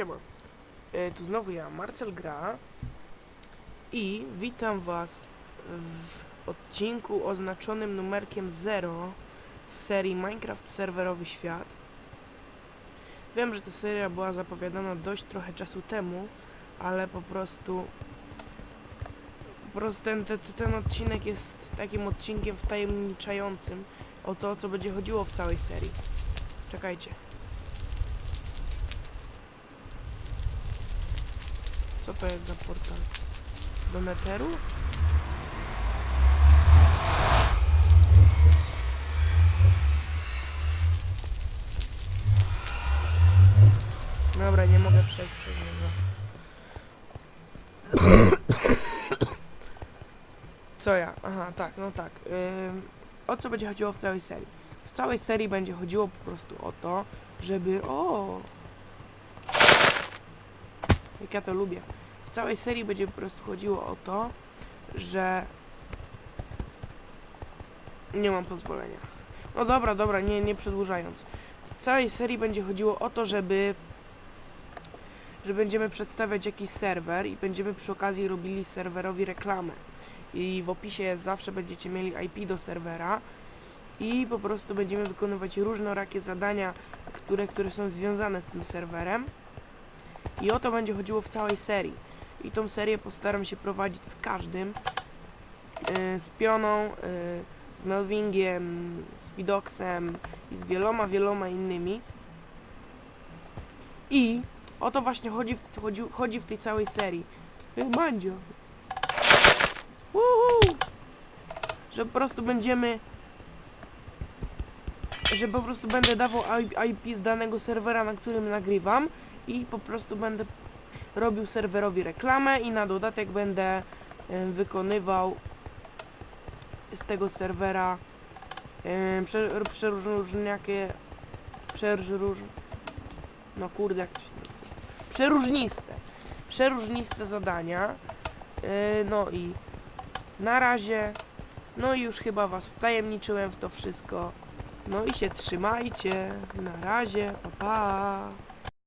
siema. E, tu znowu ja, Marcel Gra i witam was w odcinku oznaczonym numerkiem 0 z serii Minecraft Serwerowy Świat. Wiem, że ta seria była zapowiadana dość trochę czasu temu, ale po prostu po prostu ten, ten, ten odcinek jest takim odcinkiem wtajemniczającym o to, o co będzie chodziło w całej serii. Czekajcie. Co to jest za portal? Do Netheru? Dobra, nie mogę przejść przez niego. Co ja? Aha, tak, no tak. Ym, o co będzie chodziło w całej serii? W całej serii będzie chodziło po prostu o to, żeby... O! Jak ja to lubię. W całej serii będzie po prostu chodziło o to, że... Nie mam pozwolenia. No dobra, dobra, nie, nie przedłużając. W całej serii będzie chodziło o to, żeby... Że będziemy przedstawiać jakiś serwer i będziemy przy okazji robili serwerowi reklamę. I w opisie zawsze będziecie mieli IP do serwera i po prostu będziemy wykonywać różnorakie zadania, które, które są związane z tym serwerem. I o to będzie chodziło w całej serii. I tą serię postaram się prowadzić z każdym. Yy, z Pioną, yy, z Melvingiem, z Widoxem i z wieloma, wieloma innymi. I o to właśnie chodzi w, chodzi, chodzi w tej całej serii. Yy, Mandzio. Uhu! Że po prostu będziemy że po prostu będę dawał IP z danego serwera, na którym nagrywam i po prostu będę robił serwerowi reklamę i na dodatek będę wykonywał z tego serwera przeróżniakie przeróż no kurde jak to się nazywa? przeróżniste przeróżniste zadania. E, no i na razie no i już chyba was wtajemniczyłem w to wszystko. No i się trzymajcie. Na razie pa pa